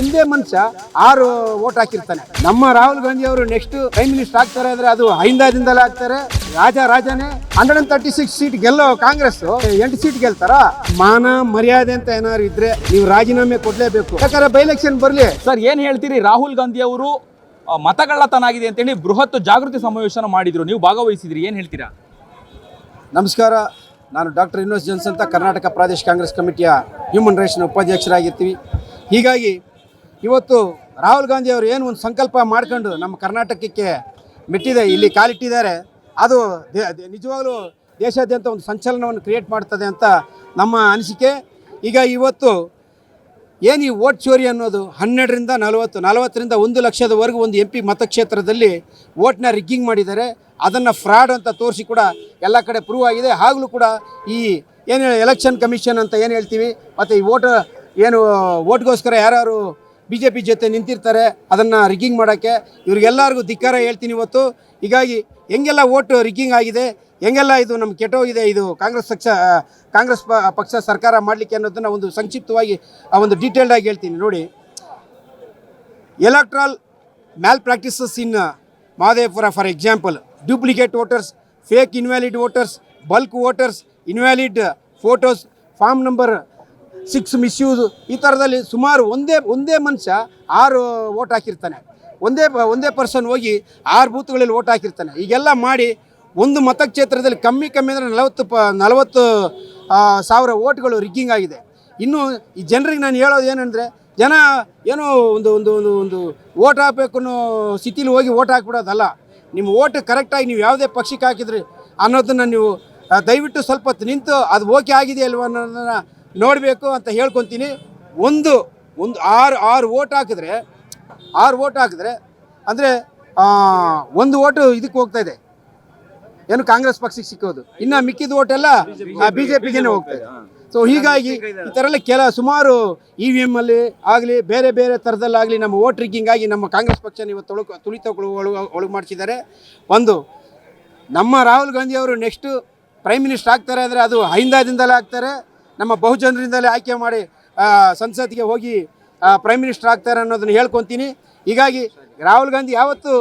ಒಂದೇ ಮನುಷ್ಯ ಆರು ವೋಟ್ ಹಾಕಿರ್ತಾನೆ. ನಮ್ಮ ರಾಹುಲ್ ಗಾಂಧಿ ಅವರು ನೆಕ್ಸ್ಟ್ ಪ್ರೈಮ್ ಮಿನಿಸ್ಟರ್ ಆಗ್ತಾರೆ ಅಂದ್ರೆ ಅದು ಅಹಿಂದಾದಿಂದಲೇ ಆಗ್ತಾರೆ. ರಾಜ ರಾಜನೇ. Hundred and thirty six seat ಗೆಲ್ಲೋ Congress ಎಂಟು ಸೀಟ್ ಗೆಲ್ತಾರ? ಮಾನ ಮರ್ಯಾದೆ ಅಂತ ಏನಾದ್ರು ಇದ್ರೆ ನೀವು ರಾಜೀನಾಮೆ ಕೊಡ್ಲೇಬೇಕು. ಯಾಕಂದ್ರೆ ಬೈ ಎಲೆಕ್ಷನ್ ಬರ್ಲಿ. ಸರ್ ಏನ್ ಹೇಳ್ತೀರಿ? ರಾಹುಲ್ ಗಾಂಧಿ ಅವರು ಮತಗಳ್ಳತನಾಗಿದೆ ಮತಗಳ್ಳತನ ಆಗಿದೆ ಅಂತೇಳಿ ಬೃಹತ್ ಜಾಗೃತಿ ಸಮಾವೇಶನ ಮಾಡಿದ್ರು. ನೀವು ಭಾಗವಹಿಸಿದ್ರಿ. ಏನ್ ಹೇಳ್ತೀರಾ? ನಮಸ್ಕಾರ. ನಾನು ಡಾಕ್ಟರ್ ಇನ್ವಸ್ ಜನ್ಸ್ ಅಂತ ಕರ್ನಾಟಕ ಪ್ರಾದೇಶಿಕ ಕಾಂಗ್ರೆಸ್ ಕಮಿಟಿಯ ಹ್ಯೂಮನ್ ರೈಟ್ಸ್ನ ಉಪಾಧ್ಯಕ್ಷರಾಗಿರ್ತೀವಿ. ಹೀಗಾಗಿ ಇವತ್ತು ರಾಹುಲ್ ಗಾಂಧಿ ಅವರು ಏನು ಒಂದು ಸಂಕಲ್ಪ ಮಾಡ್ಕೊಂಡು ನಮ್ಮ ಕರ್ನಾಟಕಕ್ಕೆ ಮೆಟ್ಟಿದೆ, ಇಲ್ಲಿ ಕಾಲಿಟ್ಟಿದ್ದಾರೆ. ಅದು ನಿಜವಾಗಲೂ ದೇಶಾದ್ಯಂತ ಒಂದು ಸಂಚಲನವನ್ನು ಕ್ರಿಯೇಟ್ ಮಾಡ್ತದೆ ಅಂತ ನಮ್ಮ ಅನಿಸಿಕೆ. ಈಗ ಇವತ್ತು ಏನು ಈ ವೋಟ್ ಚೋರಿ ಅನ್ನೋದು? ಹನ್ನೆರಡರಿಂದ ನಲವತ್ತು, ನಲವತ್ತರಿಂದ ಒಂದು ಲಕ್ಷದವರೆಗೂ ಒಂದು ಎಂ ಪಿ ಮತಕ್ಷೇತ್ರದಲ್ಲಿ ಓಟ್ನ ರಿಗ್ಗಿಂಗ್ ಮಾಡಿದ್ದಾರೆ. ಅದನ್ನು ಫ್ರಾಡ್ ಅಂತ ತೋರಿಸಿ ಕೂಡ ಎಲ್ಲ ಕಡೆ ಪ್ರೂವ್ ಆಗಿದೆ. ಆಗಲೂ ಕೂಡ ಈ ಏನು ಎಲೆಕ್ಷನ್ ಕಮಿಷನ್ ಅಂತ ಏನು ಹೇಳ್ತೀವಿ? ಮತ್ತು ಈ ಓಟ್ ಏನು ಓಟ್ಗೋಸ್ಕರ ಯಾರು ಬಿ ಜೆ ಪಿ ಜೊತೆ ನಿಂತಿರ್ತಾರೆ, ಅದನ್ನು ರಿಗ್ಗಿಂಗ್ ಮಾಡೋಕ್ಕೆ. ಇವ್ರಿಗೆಲ್ಲರಿಗೂ ಧಿಕ್ಕಾರ ಹೇಳ್ತೀನಿ ಇವತ್ತು. ಹೀಗಾಗಿ ಹೆಂಗೆಲ್ಲ ಓಟು ರಿಗ್ಗಿಂಗ್ ಆಗಿದೆ, ಹೆಂಗೆಲ್ಲ ಇದು ನಮ್ಗೆ ಕೆಟ್ಟೋಗಿದೆ, ಇದು ಕಾಂಗ್ರೆಸ್ ಪಕ್ಷ ಕಾಂಗ್ರೆಸ್ ಪಕ್ಷ ಸರ್ಕಾರ ಮಾಡಲಿಕ್ಕೆ ಅನ್ನೋದನ್ನು ಒಂದು ಸಂಕ್ಷಿಪ್ತವಾಗಿ ಆ ಒಂದು ಡೀಟೇಲ್ಡಾಗಿ ಹೇಳ್ತೀನಿ. ನೋಡಿ electoral malpractices in Mahadevapura for example duplicate voters fake invalid voters bulk voters invalid photos form number six misuse ಈ ಥರದಲ್ಲಿ ಸುಮಾರು ಒಂದೇ ಒಂದೇ ಮನುಷ್ಯ ಆರು ಓಟ್ ಹಾಕಿರ್ತಾನೆ. ಒಂದೇ ಒಂದೇ ಪರ್ಸನ್ ಹೋಗಿ ಆರು ಬೂತ್ಗಳಲ್ಲಿ ವೋಟ್ ಹಾಕಿರ್ತಾನೆ. ಈಗೆಲ್ಲ ಮಾಡಿ ಒಂದು ಮತಕ್ಷೇತ್ರದಲ್ಲಿ ಕಮ್ಮಿ ಕಮ್ಮಿ ಅಂದರೆ ನಲವತ್ತು ಪ, ನಲವತ್ತು ಸಾವಿರ ವೋಟ್ಗಳು ರಿಗ್ಗಿಂಗ್ ಆಗಿದೆ. ಇನ್ನು ಈ ಜನರಿಗೆ ನಾನು ಹೇಳೋದು ಏನಂದರೆ, ಜನ ಏನೋ ಒಂದು ಒಂದು ಒಂದು ಒಂದು ಓಟ್ ಹಾಕಬೇಕು ಅನ್ನೋ ಸ್ಥಿತಿಲಿ ಹೋಗಿ ಓಟ್ ಹಾಕ್ಬಿಡೋದಲ್ಲ. ನಿಮ್ಮ ಓಟ್ ಕರೆಕ್ಟಾಗಿ ನೀವು ಯಾವುದೇ ಪಕ್ಷಕ್ಕೆ ಹಾಕಿದ್ರಿ ಅನ್ನೋದನ್ನು ನೀವು ದಯವಿಟ್ಟು ಸ್ವಲ್ಪ ನಿಂತು ಅದು ಓಕೆ ಆಗಿದೆ ಅಲ್ವ ಅನ್ನೋದನ್ನು ನೋಡಬೇಕು ಅಂತ ಹೇಳ್ಕೊತೀನಿ. ಒಂದು ಒಂದು ಆರು ಆರು ಓಟ್ ಹಾಕಿದ್ರೆ, ಆರು ಓಟ್ ಹಾಕಿದ್ರೆ, ಅಂದರೆ ಒಂದು ಓಟು ಇದಕ್ಕೆ ಹೋಗ್ತಾ ಇದೆ. ಏನು ಕಾಂಗ್ರೆಸ್ ಪಕ್ಷಕ್ಕೆ ಸಿಕ್ಕೋದು. ಇನ್ನು ಮಿಕ್ಕಿದ ಓಟ್ ಎಲ್ಲ ಬಿ ಜೆ ಪಿಗೆ ಹೋಗ್ತಾ ಇದೆ. ಸೊ ಹೀಗಾಗಿ ಈ ಥರ ಎಲ್ಲ ಕೆಲ, ಸುಮಾರು ಇ ವಿ ಎಂ ಅಲ್ಲಿ ಆಗಲಿ, ಬೇರೆ ಬೇರೆ ಥರದಲ್ಲಾಗಲಿ ನಮ್ಮ ವೋಟ್ ರಿಗ್ಗಿಂಗ್ ಆಗಿ ನಮ್ಮ ಕಾಂಗ್ರೆಸ್ ಪಕ್ಷನ ಇವತ್ತು ತೊಳಕು ತುಳಿತಗಳು ಒಳಗೆ ಒಳಗೆ ಮಾಡಿಸಿದ್ದಾರೆ. ಒಂದು, ನಮ್ಮ ರಾಹುಲ್ ಗಾಂಧಿ ಅವರು ನೆಕ್ಸ್ಟು ಪ್ರೈಮ್ ಮಿನಿಸ್ಟರ್ ಆಗ್ತಾರೆ ಅಂದರೆ ಅದು ಹೈಂದಾದಿಂದಲೇ ಆಗ್ತಾರೆ. ನಮ್ಮ ಬಹುಜನರಿಂದಲೇ ಆಯ್ಕೆ ಮಾಡಿ ಸಂಸತ್ಗೆ ಸಂಸತ್ತಿಗೆ ಹೋಗಿ ಪ್ರೈಮ್ ಮಿನಿಸ್ಟರ್ ಆಗ್ತಾರೆ ಅನ್ನೋದನ್ನು ಹೇಳ್ಕೊತೀನಿ. ಹೀಗಾಗಿ ರಾಹುಲ್ ಗಾಂಧಿ ಯಾವತ್ತು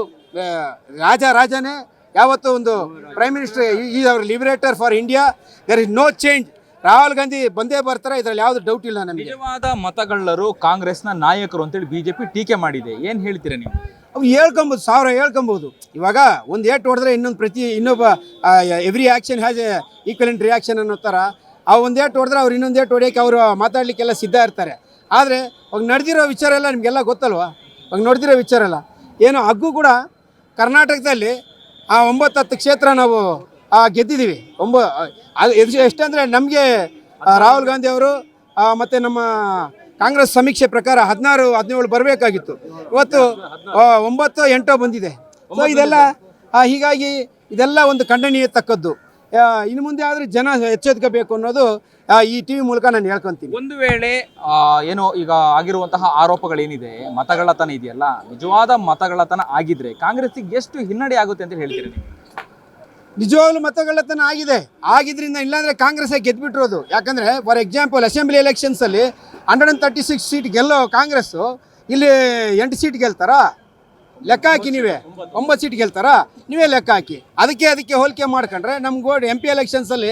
ರಾಜ ರಾಜನೇ ಯಾವತ್ತು ಒಂದು ಪ್ರೈಮ್ ಮಿನಿಸ್ಟರ್ ಈ our liberator for India there is no change Rahul Gandhi ಬಂದೇ ಬರ್ತಾರೆ ಇದರಲ್ಲಿ ಯಾವುದು ಡೌಟ್ ಇಲ್ಲ ನಮಗೆ. ನಿಜವಾದ ಮತಗಳ್ಳರು ಕಾಂಗ್ರೆಸ್ನ ನಾಯಕರು ಅಂತೇಳಿ ಬಿಜೆಪಿ ಟೀಕೆ ಮಾಡಿದೆ. ಏನು ಹೇಳ್ತೀರಾ ನೀವು? ಅವು ಹೇಳ್ಕೊಬೋದು ಸಾವಿರ ಹೇಳ್ಕೊಬೋದು. ಇವಾಗ ಒಂದು ಏಟ್ ಹೊಡೆದ್ರೆ ಇನ್ನೊಂದು ಪ್ರತಿ ಇನ್ನೊಬ್ಬ every action has a equivalent reaction ಅನ್ನೋ ಥರ ಆ ಒಂದು ಏಟ್ ಹೊಡೆದ್ರೆ ಅವ್ರು ಇನ್ನೊಂದು ಏಟ್ ಹೊಡೆಯೋಕೆ ಅವರು ಮಾತಾಡಲಿಕ್ಕೆಲ್ಲ ಸಿದ್ಧ ಇರ್ತಾರೆ. ಆದರೆ ಅವಾಗ ನಡೆದಿರೋ ವಿಚಾರ ಎಲ್ಲ ನಿಮಗೆಲ್ಲ ಗೊತ್ತಲ್ವಾ? ಅವಾಗ ನೋಡ್ದಿರೋ ವಿಚಾರ ಎಲ್ಲ. ಏನು ಹಗ್ಗು ಕೂಡ ಕರ್ನಾಟಕದಲ್ಲಿ ಆ ಒಂಬತ್ತು ಹತ್ತು ಕ್ಷೇತ್ರ ನಾವು ಗೆದ್ದಿದ್ದೀವಿ. ಒಂಬ ಅದು ಎಷ್ಟು ಎಷ್ಟಂದರೆ ನಮಗೆ ರಾಹುಲ್ ಗಾಂಧಿ ಅವರು ಮತ್ತು ನಮ್ಮ ಕಾಂಗ್ರೆಸ್ ಸಮೀಕ್ಷೆ ಪ್ರಕಾರ ಹದಿನಾರು ಹದಿನೇಳು ಬರಬೇಕಾಗಿತ್ತು. ಇವತ್ತು ಒಂಬತ್ತು ಎಂಟೋ ಬಂದಿದೆ. ಸೊ ಇದೆಲ್ಲ ಹೀಗಾಗಿ ಇದೆಲ್ಲ ಒಂದು ಖಂಡನೀಯತಕ್ಕದ್ದು. ಇನ್ನು ಮುಂದೆ ಆದರೆ ಜನ ಎಚ್ಚೆತ್ಕೋಬೇಕು ಅನ್ನೋದು ಈ ಟಿ ವಿ ಮೂಲಕ ನಾನು ಹೇಳ್ಕೊಂತೀನಿ. ಒಂದು ವೇಳೆ ಏನು ಈಗ ಆಗಿರುವಂತಹ ಆರೋಪಗಳೇನಿದೆ ಮತಗಳತನ ಇದೆಯಲ್ಲ ನಿಜವಾದ ಮತಗಳತನ ಆಗಿದ್ರೆ ಕಾಂಗ್ರೆಸ್ಸಿಗೆ ಎಷ್ಟು ಹಿನ್ನಡೆ ಆಗುತ್ತೆ ಅಂತ ಹೇಳ್ತೀರಿ ನಿಜವಾಗ್ಲೂ ಮತಗಳತನ ಆಗಿದೆ. ಆಗಿದ್ರಿಂದ ಇಲ್ಲಾಂದ್ರೆ ಕಾಂಗ್ರೆಸ್ ಗೆದ್ಬಿಟ್ಟಿರೋದು. ಯಾಕಂದ್ರೆ for example assembly ಎಲೆಕ್ಷನ್ಸಲ್ಲಿ hundred and thirty six seat ಗೆಲ್ಲೋ Congress ಇಲ್ಲಿ ಎಂಟು ಸೀಟ್ ಗೆಲ್ತಾರಾ? ಲೆಕ್ಕ ಹಾಕಿ ನೀವೇ. ಒಂಬತ್ತು ಸೀಟ್ ಗೆಲ್ತಾರಾ? ನೀವೇ ಲೆಕ್ಕ ಹಾಕಿ. ಅದಕ್ಕೆ ಅದಕ್ಕೆ ಹೋಲಿಕೆ ಮಾಡ್ಕೊಂಡ್ರೆ ನಮ್ಗೆ ಓಟ್ ಎಂ ಪಿ ಎಲೆಕ್ಷನ್ಸಲ್ಲಿ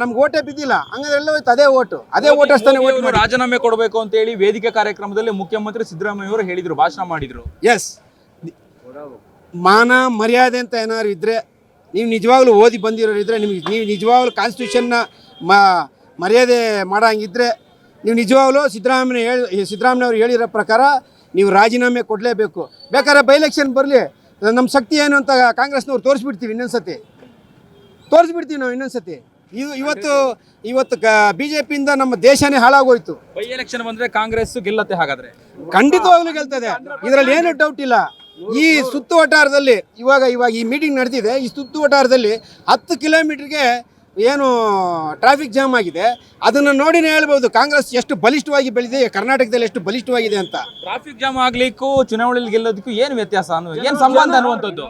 ನಮ್ಗೆ ಓಟೇ ಬಿದ್ದಿಲ್ಲ. ಹಂಗಂದ್ರೆ ಎಲ್ಲ ಹೋಯ್ತು ಅದೇ ಓಟು. ಅದೇ ವೋಟರ್ಸ್ ತಾನೇ ಓಟ್ ರಾಜೀನಾಮೆ ಕೊಡಬೇಕು ಅಂತ ಹೇಳಿ ವೇದಿಕೆ ಕಾರ್ಯಕ್ರಮದಲ್ಲಿ ಮುಖ್ಯಮಂತ್ರಿ ಸಿದ್ದರಾಮಯ್ಯ ಅವರು ಹೇಳಿದ್ರು ಭಾಷಣ ಮಾಡಿದ್ರು. ಎಸ್ ಮಾನ ಮರ್ಯಾದೆ ಅಂತ ಏನಾದ್ರು ಇದ್ದರೆ ನೀವು ನಿಜವಾಗ್ಲೂ ಓದಿ ಬಂದಿರೋರು ಇದ್ರೆ ನಿಮಗೆ ನೀವು ನಿಜವಾಗ್ಲೂ ಕಾನ್ಸ್ಟಿಟ್ಯೂಷನ್ನ ಮ ಮರ್ಯಾದೆ ಮಾಡೋಂಗಿದ್ರೆ ನೀವು ನಿಜವಾಗ್ಲೂ ಸಿದ್ದರಾಮಯ್ಯ ಹೇಳಿ ಸಿದ್ದರಾಮಯ್ಯವ್ರು ಹೇಳಿರೋ ಪ್ರಕಾರ ನೀವು ರಾಜೀನಾಮೆ ಕೊಡಲೇಬೇಕು. ಬೇಕಾದ್ರೆ ಬೈ ಎಲೆಕ್ಷನ್ ಬರಲಿ. ನಮ್ಮ ಶಕ್ತಿ ಏನು ಅಂತ ಕಾಂಗ್ರೆಸ್ನವ್ರು ತೋರಿಸ್ಬಿಡ್ತೀವಿ ಇನ್ನೊಂದ್ಸತಿ. ತೋರಿಸ್ಬಿಡ್ತೀವಿ ನಾವು ಇನ್ನೊಂದ್ಸತಿ. ಇವು ಇವತ್ತು ಇವತ್ತು ಕ ಬಿ ಜೆ ಪಿಯಿಂದ ನಮ್ಮ ದೇಶನೇ ಹಾಳಾಗೋಯ್ತು. ಬೈ ಎಲೆಕ್ಷನ್ ಬಂದರೆ ಕಾಂಗ್ರೆಸ್ ಗೆಲ್ಲತ್ತೆ ಹಾಗಾದ್ರೆ. ಖಂಡಿತವಾಗ್ಲೂ ಗೆಲ್ತದೆ. ಇದರಲ್ಲಿ ಏನು ಡೌಟ್ ಇಲ್ಲ. ಈ ಸುತ್ತು ವಟಾರದಲ್ಲಿ ಇವಾಗ ಇವಾಗ ಈ ಮೀಟಿಂಗ್ ನಡೆದಿದೆ. ಈ ಸುತ್ತು ವಟಾರದಲ್ಲಿ ಹತ್ತು ಕಿಲೋಮೀಟರ್ಗೆ ಏನು ಟ್ರಾಫಿಕ್ ಜಾಮ್ ಆಗಿದೆ ಅದನ್ನು ನೋಡಿನೇ ಹೇಳ್ಬೋದು ಕಾಂಗ್ರೆಸ್ ಎಷ್ಟು ಬಲಿಷ್ಠವಾಗಿ ಬೆಳೆದಿದೆ ಕರ್ನಾಟಕದಲ್ಲಿ ಎಷ್ಟು ಬಲಿಷ್ಠವಾಗಿದೆ ಅಂತ. ಟ್ರಾಫಿಕ್ ಜಾಮ್ ಆಗ್ಲಿಕ್ಕೂ ಚುನಾವಣೆಯಲ್ಲಿ ಗೆಲ್ಲೋದಕ್ಕೂ ಏನು ವ್ಯತ್ಯಾಸ ಅನ್ನೋ ಏನು ಸಂಬಂಧ ಅನ್ನುವಂಥದ್ದು?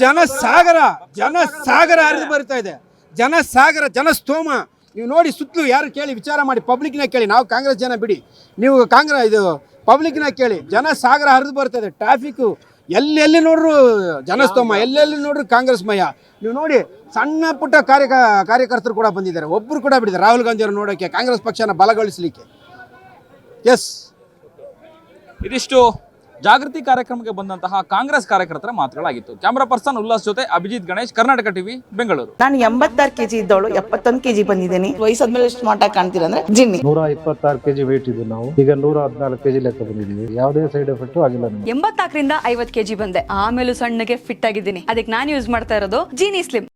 ಜನಸಾಗರ ಜನಸಾಗರ ಜನ ಸಾಗರ ಹರಿದು ಬರ್ತಾ ಇದೆ. ಜನಸಾಗರ ಜನ ಸ್ತೋಮ ನೀವು ನೋಡಿ ಸುತ್ತಲೂ ಯಾರು ಕೇಳಿ ವಿಚಾರ ಮಾಡಿ ಪಬ್ಲಿಕ್ನ ಕೇಳಿ ನಾವು ಕಾಂಗ್ರೆಸ್ ಜನ ಬಿಡಿ. ನೀವು ಕಾಂಗ್ರೆಸ್ ಇದು ಪಬ್ಲಿಕ್ನ ಕೇಳಿ ಜನ ಸಾಗರ ಹರಿದು ಇದೆ. ಟ್ರಾಫಿಕ್ಕು ಎಲ್ಲೆಲ್ಲಿ ನೋಡ್ರು ಜನಸ್ತೋಮ ಎಲ್ಲೆಲ್ಲಿ ನೋಡ್ರು ಕಾಂಗ್ರೆಸ್ ಮಯ. ನೀವು ನೋಡಿ ಸಣ್ಣ ಪುಟ್ಟ ಕಾರ್ಯಕ ಕಾರ್ಯಕರ್ತರು ಕೂಡ ಬಂದಿದ್ದಾರೆ. ಒಬ್ಬರು ಕೂಡ ಬಿಟ್ಟಿದ್ದಾರೆ. ರಾಹುಲ್ ಗಾಂಧಿ ಅವರು ನೋಡೋಕ್ಕೆ ಕಾಂಗ್ರೆಸ್ ಪಕ್ಷನ ಬಲಗೊಳಿಸಲಿಕ್ಕೆ. ಎಸ್ ಇದಿಷ್ಟು ಜಾಗೃತಿ ಕಾರ್ಯಕ್ರಮಕ್ಕೆ ಬಂದಂತಹ ಕಾಂಗ್ರೆಸ್ ಕಾರ್ಯಕರ್ತರ ಮಾತುಗಳಾಗಿತ್ತು. ಕ್ಯಾಮರಾ ಪರ್ಸನ್ ಉಲ್ಲಾಸ್ ಜೊತೆ ಅಭಿಜಿತ್ ಗಣೇಶ್ ಕರ್ನಾಟಕ ಟಿವಿ ಬೆಂಗಳೂರು. ನಾನು ಎಂಬತ್ತಾರು ಕೆಜಿ ಇದ್ದವಳು ಎಪ್ಪತ್ತೊಂದು ಕೆಜಿ ಬಂದಿದ್ದೀನಿ. ವಯಸ್ಸಾದ್ಮೇಲೆ ಸ್ಮಾರ್ಟ್ ಆಗಿ ಕಾಣ್ತೀರಾ ಅಂದ್ರೆ ಜಿನ್ನಿ. ನೂರ ಇಪ್ಪತ್ತಾರು ಕೆಜಿ ವೇಟ್ ಇದ್ದು ನಾವು. ಈಗ ನೂರ ಹದಿನಾಲ್ಕು ಕೆಜಿ ಲೆಕ್ಕ ಬಂದಿದ್ದೀವಿ. ಯಾವುದೇ ಸೈಡ್ ಎಫೆಕ್ಟ್ ಆಗಿಲ್ಲ ನಮಗೆ. ಎಂಬತ್ತಾಕರಿಂದ ಐವತ್ ಕೆಜಿ ಬಂದೆ. ಆಮೇಲೆ ಸಣ್ಣಗೆ ಫಿಟ್ ಆಗಿದ್ದೀನಿ. ಅದಕ್ಕೆ ನಾನು ಯೂಸ್ ಮಾಡ್ತಾ ಇರೋದು ಜೀನಿ ಸ್ಲಿಮ್